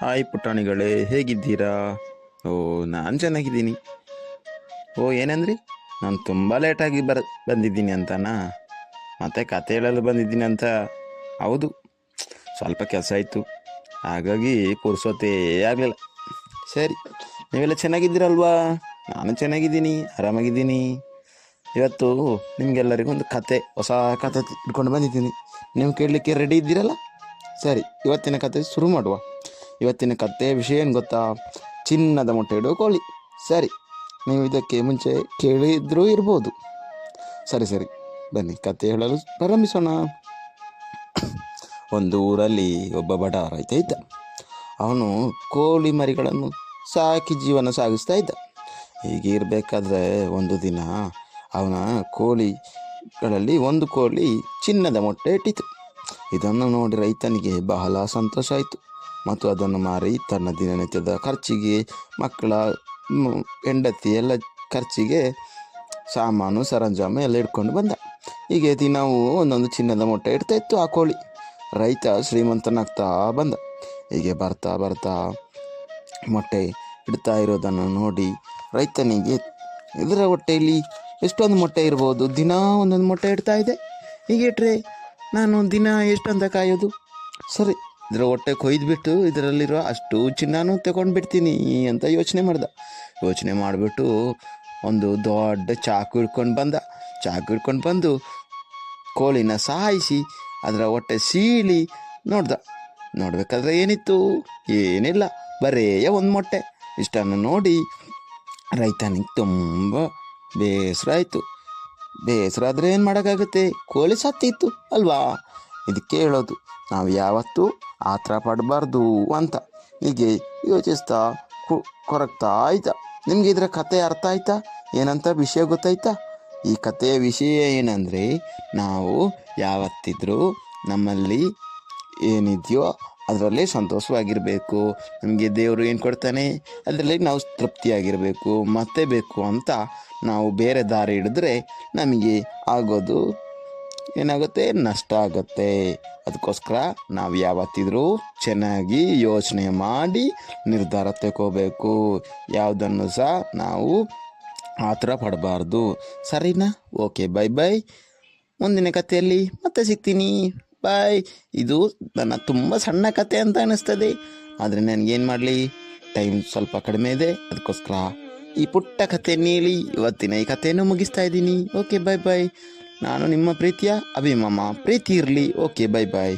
Hi ಪುಟಾಣಿಗಳೇ, ಹೇಗಿದ್ದೀರಾ? ಓ, ನಾನು ಚೆನ್ನಾಗಿದ್ದೀನಿ. ಓ, ಏನಂದ್ರಿ? ನಾನು ತುಂಬ ಲೇಟಾಗಿ ಬರ, ಬಂದಿದ್ದೀನಿ ಅಂತನಾ? ಮತ್ತೆ ಕತೆ ಹೇಳಲು ಬಂದಿದ್ದೀನಿ ಅಂತ? ಹೌದು, ಸ್ವಲ್ಪ ಕೆಲಸ ಆಯಿತು. ಹಾಗಾಗಿ ಪುರ್ಸೋತೇ ಆಗಲಿಲ್ಲ. ಸರಿ, ನೀವೆಲ್ಲ ಚೆನ್ನಾಗಿದ್ದೀರಲ್ವಾ? ನಾನು ಚೆನ್ನಾಗಿದ್ದೀನಿ, ಆರಾಮಾಗಿದ್ದೀನಿ. ಇವತ್ತು ನಿಮಗೆಲ್ಲರಿಗೂ ಒಂದು ಕತೆ ಹೊಸ ಕತೆ ಇಟ್ಕೊಂಡು ಬಂದಿದ್ದೀನಿ. ನೀವು ಕೇಳಲಿಕ್ಕೆ ರೆಡಿ ಇದ್ದೀರಲ್ಲ? ಸರಿ, ಇವತ್ತಿನ ಕತೆ ಶುರು ಮಾಡುವ. ಇವತ್ತಿನ ಕಥೆಯ ವಿಷಯ ಏನು ಗೊತ್ತಾ? ಚಿನ್ನದ ಮೊಟ್ಟೆ ಇಡುವ ಕೋಳಿ. ಸರಿ, ನೀವು ಇದಕ್ಕೆ ಮುಂಚೆ ಕೇಳಿದ್ರೂ ಇರ್ಬೋದು. ಸರಿ ಸರಿ. ಬನ್ನಿ ಕತೆ ಹೇಳಲು ಪ್ರಾರಂಭಿಸೋಣ. ಒಂದು ಊರಲ್ಲಿ ಒಬ್ಬ ಬಡ ರೈತ ಇದ್ದ. ಅವನು ಕೋಳಿ ಮರಿಗಳನ್ನು ಸಾಕಿ ಜೀವನ ಸಾಗಿಸ್ತಾ ಇದ್ದ. ಹೀಗೆ ಇರಬೇಕಾದ್ರೆ ಒಂದು ದಿನ ಅವನ ಕೋಳಿಗಳಲ್ಲಿ ಒಂದು ಕೋಳಿ ಚಿನ್ನದ ಮೊಟ್ಟೆ ಇಟ್ಟಿತು ಇದನ್ನು ನೋಡಿ ರೈತನಿಗೆ ಬಹಳ ಸಂತೋಷ ಆಯಿತು. ಮತ್ತು ಅದನ್ನು ಮಾರಿ ತನ್ನ ದಿನನಿತ್ಯದ ಖರ್ಚಿಗೆ ಮಕ್ಕಳ ಹೆಂಡತಿ ಎಲ್ಲ ಖರ್ಚಿಗೆ ಸಾಮಾನು, ಸರಂಜಾಮು ಎಲ್ಲ ಇಟ್ಕೊಂಡು ಬಂದ. ಹೀಗೆ ದಿನವೂ ಒಂದೊಂದು ಚಿನ್ನದ ಮೊಟ್ಟೆ ಇಡ್ತಾ ಇತ್ತು ಆ ಕೋಳಿ. ರೈತ ಶ್ರೀಮಂತನಾಗ್ತಾ ಬಂದ. ಹೀಗೆ ಬರ್ತಾ ಬರ್ತಾ ಮೊಟ್ಟೆ ಇಡ್ತಾ ಇರೋದನ್ನು ನೋಡಿ ರೈತನಿಗೆ ಇದರ ಹೊಟ್ಟೆಯಲ್ಲಿ ಎಷ್ಟೊಂದು ಮೊಟ್ಟೆ ಇರ್ಬೋದು, ದಿನ ಒಂದೊಂದು ಮೊಟ್ಟೆ ಇಡ್ತಾ ಇದೆ. ಹೀಗೆ ಇಟ್ರೆ ನಾನು ದಿನ ಎಷ್ಟಂತ ಕಾಯೋದು? ಸರಿ ಇದರ ಹೊಟ್ಟೆ ಕೊಯ್ದುಬಿಟ್ಟು ಇದರಲ್ಲಿರೋ ಅಷ್ಟು ಚಿನ್ನನೂ ತಗೊಂಡು ಬಿಡ್ತೀನಿ ಅಂತ ಯೋಚನೆ ಮಾಡ್ದ. ಯೋಚನೆ ಮಾಡಿಬಿಟ್ಟು ಒಂದು ದೊಡ್ಡ ಚಾಕು ಹಿಡ್ಕೊಂಡು ಬಂದ. ಚಾಕು ಹಿಡ್ಕೊಂಡು ಬಂದು ಕೋಳಿನ ಸಾಯಿಸಿ ಅದರ ಹೊಟ್ಟೆ ಸೀಳಿ ನೋಡ್ದ. ನೋಡ್ಬೇಕಾದ್ರೆ ಏನಿತ್ತು? ಏನಿಲ್ಲ. ಬರೇಯ ಒಂದು ಮೊಟ್ಟೆ. ಇಷ್ಟನ್ನು ನೋಡಿ ರೈತನಿಗೆ ತುಂಬ ಬೇಸರ ಆಯಿತು ಬೇಸರ ಆದರೆ ಏನು ಮಾಡೋಕ್ಕಾಗುತ್ತೆ? ಕೋಳಿ ಸತ್ತಿತ್ತು ಅಲ್ವಾ? ಇದಕ್ಕೆ ಹೇಳೋದು, ನಾವು ಯಾವತ್ತೂ ಆತರ ಪಡಬಾರ್ದು ಅಂತ. ಹೀಗೆ ಯೋಚಿಸ್ತಾ ಕೊರಗ್ತಾ ಆಯ್ತಾ ನಿಮಗೆ ಇದರ ಕತೆ ಅರ್ಥ ಆಯ್ತಾ? ಏನಂತ ವಿಷಯ ಗೊತ್ತಾಯ್ತಾ? ಈ ಕಥೆಯ ವಿಷಯ ಏನಂದರೆ, ನಾವು ಯಾವತ್ತಿದ್ರೂ ನಮ್ಮಲ್ಲಿ ಏನಿದೆಯೋ ಅದರಲ್ಲಿ ಸಂತೋಷವಾಗಿರಬೇಕು. ನಮಗೆ ದೇವರು ಏನು ಕೊಡ್ತಾನೆ? ಅದರಲ್ಲಿ ನಾವು ತೃಪ್ತಿಯಾಗಿರಬೇಕು, ಮತ್ತೆ ಬೇಕು ಅಂತ ನಾವು ಬೇರೆ ದಾರಿ ಹಿಡಿದ್ರೆ ನಮಗೆ ಆಗೋದು ಏನಾಗುತ್ತೆ? ನಷ್ಟ ಆಗುತ್ತೆ. ಅದಕ್ಕೋಸ್ಕರ ನಾವು ಯಾವತ್ತಿದ್ರೂ ಚೆನ್ನಾಗಿ ಯೋಚನೆ ಮಾಡಿ ನಿರ್ಧಾರ ತಗೋಬೇಕು ಯಾವುದನ್ನು ಸಹ ನಾವು ಆ ಥರ ಪಡಬಾರ್ದು. ಸರಿನಾ? Okay, bye bye. ಮುಂದಿನ ಕಥೆಯಲ್ಲಿ ಮತ್ತೆ ಸಿಗ್ತೀನಿ. ಬಾಯ್. ಇದು ನನ್ನ ತುಂಬ ಸಣ್ಣ ಕತೆ ಅಂತ ಅನ್ನಿಸ್ತದೆ ಆದರೆ ನನಗೇನು ಮಾಡಲಿ? ಟೈಮ್ ಸ್ವಲ್ಪ ಕಡಿಮೆ ಇದೆ. ಅದಕ್ಕೋಸ್ಕರ ಈ ಪುಟ್ಟ ಕಥೆಯನ್ನು ಹೇಳಿ ಇವತ್ತಿನ ಈ ಕಥೆಯನ್ನು ಮುಗಿಸ್ತಾ ಇದ್ದೀನಿ. ಓಕೆ, ಬೈ ಬಾಯ್ ನಾನು ನಿಮ್ಮ ಪ್ರೀತಿಯ ಅಭಿಮಾಮ. ಪ್ರೀತಿ ಇರಲಿ. Okay bye bye